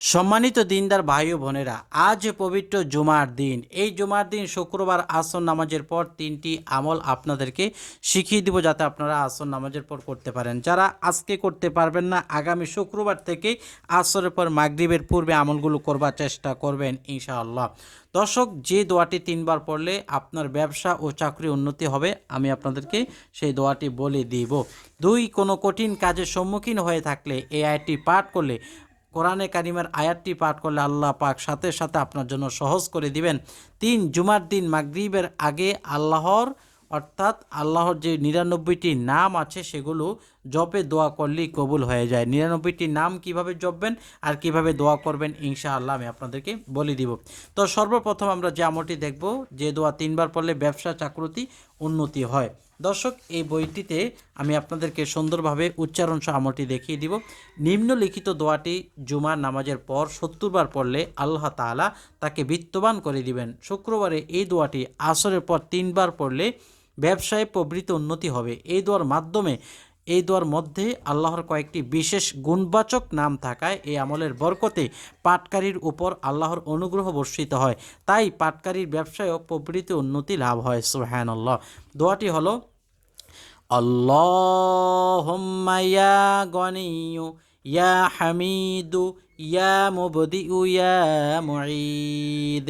সম্মানিত দিনদার ভাই ও বোনেরা, আজ পবিত্র জুমার দিন। এই জুমার দিন শুক্রবার আসর নামাজের পর তিনটি আমল আপনাদেরকে শিখিয়ে দিব যাতে আপনারা আসর নামাজের পর করতে পারেন। যারা আজকে করতে পারবেন না, আগামী শুক্রবার থেকে আসরের পর মাগরিবের পূর্বে আমলগুলো করবার চেষ্টা করবেন ইনশাআল্লাহ। দর্শক, যে দোয়াটি তিনবার পড়লে আপনার ব্যবসা ও চাকরি উন্নতি হবে, আমি আপনাদেরকে সেই দোয়াটি বলে দিব। দুই, কোনো কঠিন কাজের সম্মুখীন হয়ে থাকলে এই আয়টি পাঠ করলে কোরআনে কারিমের আয়াতটি পাঠ করলে আল্লাহ পাক সাথে সাথে আপনার জন্য সহজ করে দিবেন। তিন, জুমার দিন মাগরিবের আগে আল্লাহর, অর্থাৎ আল্লাহর যে নিরানব্বইটি নাম আছে সেগুলো জপে দোয়া করলেই কবুল হয়ে যায়। নিরানব্বইটি নাম কীভাবে জপবেন আর কীভাবে দোয়া করবেন ইনশাআল্লাহ আমি আপনাদেরকে বলে দিব। তো সর্বপ্রথম আমরা যে আমলটি দেখব, যে দোয়া তিনবার পড়লে ব্যবসা চাকরতি উন্নতি হয়। দর্শক, এই বইটিতে আমি আপনাদেরকে সুন্দরভাবে উচ্চারণ সহ আমলটি দেখিয়ে দিব। নিম্নলিখিত দোয়াটি জুমার নামাজের পর সত্তরবার পড়লে আল্লাহ তালা তাকে বিত্তবান করে দিবেন। শুক্রবারে এই দোয়াটি আসরের পর তিনবার পড়লে ব্যবসায় প্রবৃত্তি উন্নতি হবে। এই দোয়ার মাধ্যমে এই দোয়ার মধ্যে আল্লাহর কয়েকটি বিশেষ গুণবাচক নাম থাকায় এই আমলের বরকতে পাটকারীর উপর আল্লাহর অনুগ্রহ বর্ষিত হয় তাই পাটকারীর ব্যবসায়ও প্রবৃত্তি উন্নতি লাভ হয় সুহান আল্লাহ দোয়াটি হলো اللهم يا غني يا حميد يا مبدئ يا معيد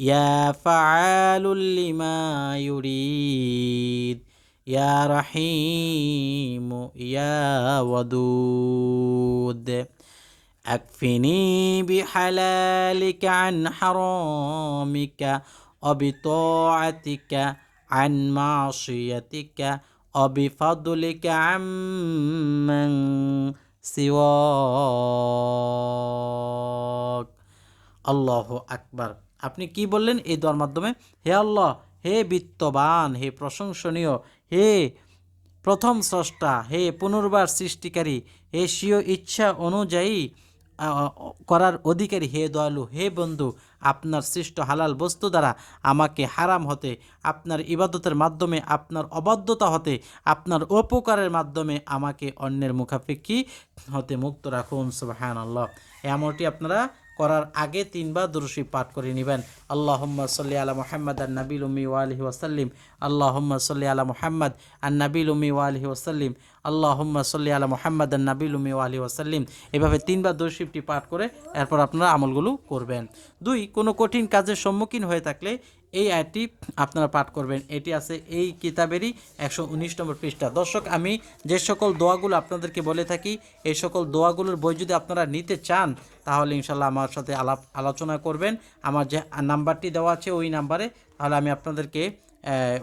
يا فعال لما يريد يا رحيم يا ودود اكفني بحلالك عن حرامك وبطاعتك عن معصيتك وبفضلك عمن سواك আল্লাহ আকবার আপনি কি বললেন এই দোয়ার মাধ্যমে হে আল্লাহ হে বিত্তবান হে প্রশংসনীয় হে প্রথম স্রষ্টা, হে পুনর্বার সৃষ্টিকারী, হে স্বীয় ইচ্ছা অনুযায়ী করার অধিকারী, হে দয়ালু, হে বন্ধু, আপনার সৃষ্ট হালাল বস্তু দ্বারা আমাকে হারাম হতে, আপনার ইবাদতের মাধ্যমে, আপনার অবাধ্যতা হতে, আপনার উপকারের মাধ্যমে আমাকে অন্যের মুখাপেক্ষী হতে মুক্ত রাখুন সুবাহান আল্লাহ এই আমলটি আপনারা করার আগে তিনবার দুরুশি পাঠ করে নেবেন। আল্লাহম্মা সাল্লি আলা মোহাম্মদ আর নাবিল উমি ওয়ালি ওয়াসাল্লিম আল্লাহম্মা সাল্লি আলা মোহাম্মদ আর নাবিল উমি ওয়ালি ওয়াসাল্লিম আল্লাহম্মা সাল্লি আলা মোহাম্মদ আর নাবিল উমি ওয়ালি ওয়াসাল্লিম এভাবে তিনবার দুরুশিফটি পাঠ করে এরপর আপনারা আমলগুলো করবেন। দুই, কোনো কঠিন কাজের সম্মুখীন হয়ে থাকলে এই আয়টি আপনারা পাঠ করবেন। এটি আছে এই কিতাবেরই একশো উনিশ নম্বর পৃষ্ঠা। দর্শক, আমি যে সকল দোয়াগুলো আপনাদেরকে বলে থাকি, এই সকল দোয়াগুলোর বই যদি আপনারা নিতে চান, তাহলে ইনশাল্লাহ আমার সাথে আলাপ আলোচনা করবেন। আমার যে নাম্বারটি দেওয়া আছে ওই নাম্বারে, তাহলে আমি আপনাদেরকে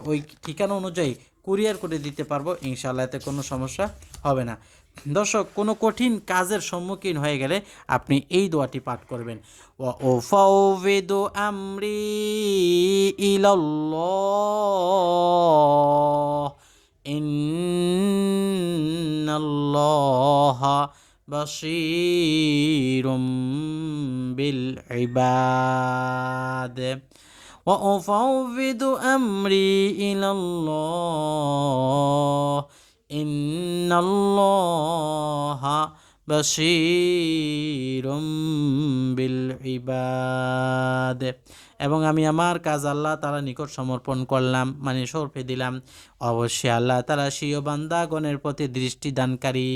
ওই ঠিকানা অনুযায়ী কুরিয়ার করে দিতে পারব ইনশাল্লাহ এতে কোনো সমস্যা হবে না। দর্শক, কোনো কঠিন কাজের সম্মুখীন হয়ে গেলে আপনি এই দোয়াটি পাঠ করবেন। ও ফাউবিদু আমরি ইলাল্লাহ। ইন্নাল্লাহা বিল ইবাদ। وأفوض أمري إلى الله. إن الله بشير বিল ইবাদ। এবং আমি আমার কাজ আল্লাহ তালা নিকট সমর্পণ করলাম মানে সর্পে দিলাম। অবশ্যই আল্লাহ তালা সিও বান্দাগণের প্রতি দৃষ্টি দানকারী।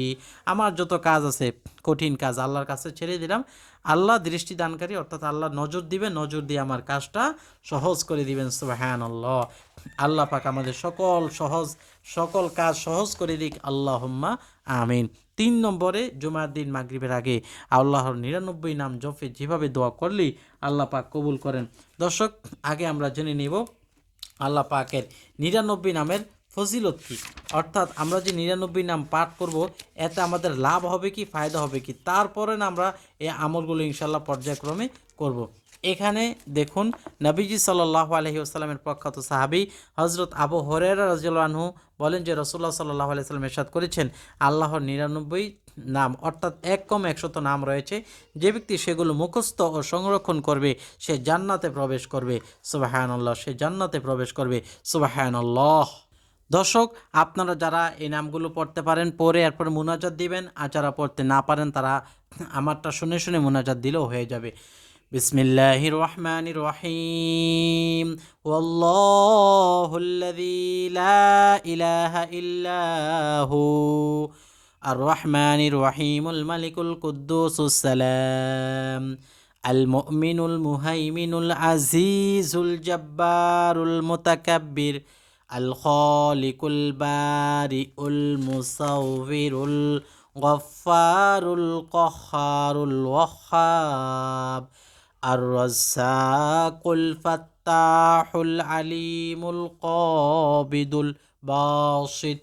আমার যত কাজ আছে, কঠিন কাজ আল্লাহর কাছে ছেড়ে দিলাম। আল্লাহ দৃষ্টি দানকারী, অর্থাৎ আল্লাহ নজর দিবে, নজর দিয়ে আমার কাজটা সহজ করে দিবেন হ্যাঁ আল্লাহ আল্লাহ পাক আমাদের সকল সহজ, সকল কাজ সহজ করে দিক। আল্লাহ আমিন। তিন নম্বরে, জুমার দিন মাগরিবের আগে আল্লাহর নিরানব্বই নাম জফে যেভাবে দোয়া করলেই আল্লাহ পাক কবুল করেন। দর্শক, আগে আমরা জেনে নেব আল্লাহ পাকের নিরানব্বই নামের ফজিলত কি। অর্থাৎ আমরা যে নিরানব্বই নাম পাঠ করব, এতে আমাদের লাভ হবে কি, ফায়দা হবে কি, তারপরে আমরা এই আমলগুলো ইনশাল্লাহ পর্যায়ক্রমে করব। এখানে দেখুন, নবীজি সাল্লাহ আলহি আসসালামের প্রখ্যাত সাহাবি হজরত আবু হরেরা রাজু বলেন যে রসুল্লাহ সাল্লাহ আলাইসাল্লাম এরশাদ করেছেন, আল্লাহর নিরানব্বই নাম অর্থাৎ এক কম একশত নাম রয়েছে। যে ব্যক্তি সেগুলো মুখস্থ ও সংরক্ষণ করবে, সে জান্নাতে প্রবেশ করবে। সুবাহান আল্লাহ সে জান্নাতে প্রবেশ করবে। সুবাহান আল্লাহ দর্শক, আপনারা যারা এই নামগুলো পড়তে পারেন পরে এরপর মুনাজাত দিবেন, আর যারা পড়তে না পারেন, তারা আমারটা শুনে শুনে মুনাজাত দিলেও হয়ে যাবে। بسم الله الرحمن الرحيم. والله الذي لا إله إلا هو الرحمن الرحيم الملك القدوس السلام المؤمن المهيمن العزيز الجبار المتكبر الخالق البارئ المصور الغفار القهار الوهاب الرزاق الفتاح العليم القابض الباسط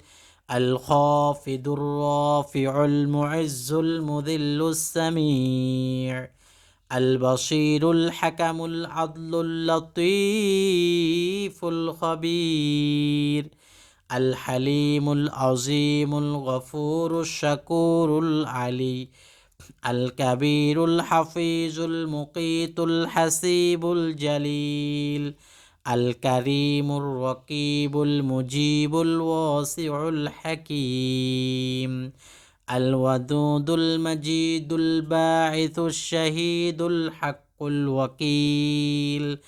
الخافض الرافع المعز المذل السميع البصير الحكم العدل اللطيف الخبير الحليم العظيم الغفور الشكور العلي الكبير الحفيظ المقيت الحسيب الجليل الكريم الرقيب المجيب الواسع الحكيم الودود المجيد الباعث الشهيد الحق الوكيل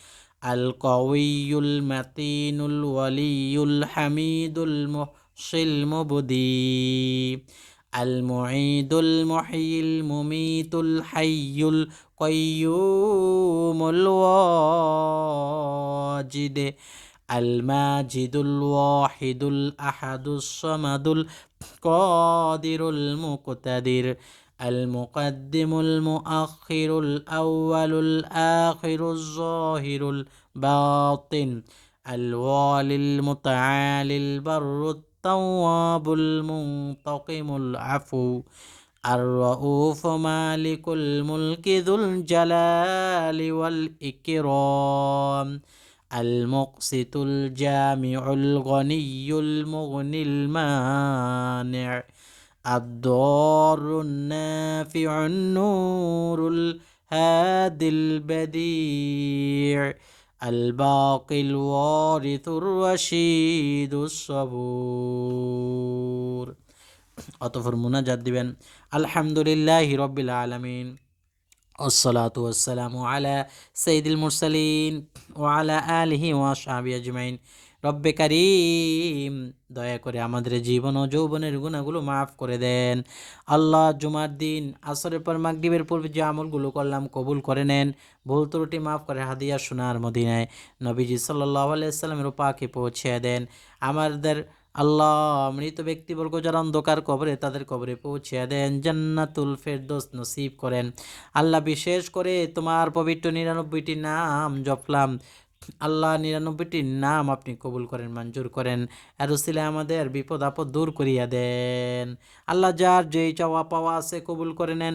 القوي المتين الولي الحميد المحصي المبدي المعيد المحيي المميت الحي القيوم الواجد الماجد الواحد الأحد الصمد القادر المقتدر المقدم المؤخر الأول الآخر الظاهر الباطن الوالي المتعالي البر التواب المنتقم العفو. الرؤوف مالك الملك ذو الجلال والإكرام. المقسط الجامع الغني المغني المانع. الضار النافع النور الهادي البديع. الباقي الوارث الرشيد الصبور অতফর মুনাজাত দিবেন আলহামদুলিল্লাহ রব্বিল আলমিন والصلاة والسلام على سيد المرسلين وعلى آله وأصحابه أجمعين রব্বে কারিম, দয়া করে আমাদের জীবন ও যৌবনের গুণাগুলো মাফ করে দেন। আল্লাহ জুমার দিন, আসরের পর মাগরিবের পূর্বে যে আমলগুলো করলাম কবুল করে নেন। ভুল ত্রুটি মাফ করে হাদিয়া সোনার মদিনায় নবীজি সাল্লাহ আলাইসাল্লামের পাকে পৌঁছে দেন। আমাদের আল্লাহ মৃত ব্যক্তিবর্গ যারা অন্ধকার কবরে, তাদের কবরে পৌঁছে দেন, জান্নাতুল ফেরদোস নসিব করেন। আল্লাহ বিশেষ করে তোমার পবিত্র নিরানব্বইটি নাম জপলাম। আল্লাহ নিরানব্বইটি নাম আপনি কবুল করেন, মঞ্জুর করেন। এরসিলে আমাদের বিপদ আপদ দূর করিয়া দেন। আল্লাহ যার যেই চাওয়া পাওয়া আছে কবুল করে নেন।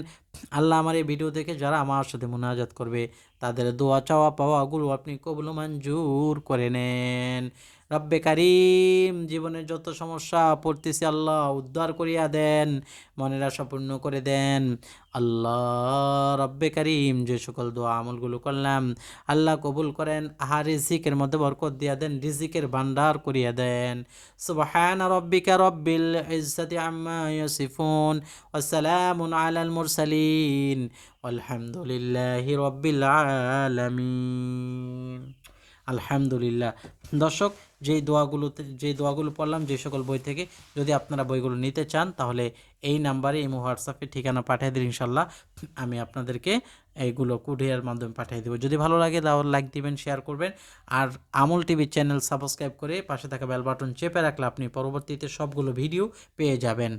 আল্লাহ আমার এই ভিডিও দেখে যারা আমার সাথে মোনাজাত করবে, তাদের দোয়া, চাওয়া পাওয়াগুলো আপনি কবুল মঞ্জুর করে নেন। রব্বে কারিম, জীবনের যত সমস্যা পড়তেছি আল্লাহ উদ্ধার করিয়া দেন, মনের আশা পূর্ণ করে দেন। আল্লাহ রব্বে কারিম, যে সকল দোয়া আমলগুলো করলাম, আল্লাহ কবুল করেন, আহা রিজিকের মধ্যে বরকত দিয়া দেন, রিজিকের ভান্ডার করিয়া দেন। সুবহান রব্বিকা রব্বিল ইজ্জাতি আম্মা ইয়াসিফুন ওয়াসালামুন আলাল মুরসালিন। আলহামদুলিল্লাহি রব্বিল আলামিন আলহামদুলিল্লাহ। দর্শক যেই দোয়াগুলোতে যে দোয়াগুলো পড়লাম, যে সকল বই থেকে যদি আপনারা বইগুলো নিতে চান, তাহলে এই নাম্বারে এই হোয়াটসঅ্যাপে ঠিকানা পাঠিয়ে দিন ইনশাল্লাহ আমি আপনাদেরকে এইগুলো কুরিয়ার মাধ্যমে পাঠিয়ে দেবো। যদি ভালো লাগে তাহলে লাইক দিবেন, শেয়ার করবেন। আর আমল টিভি চ্যানেল সাবস্ক্রাইব করে পাশে থাকা বেল বাটন চেপে রাখলে আপনি পরবর্তীতে সবগুলো ভিডিও পেয়ে যাবেন।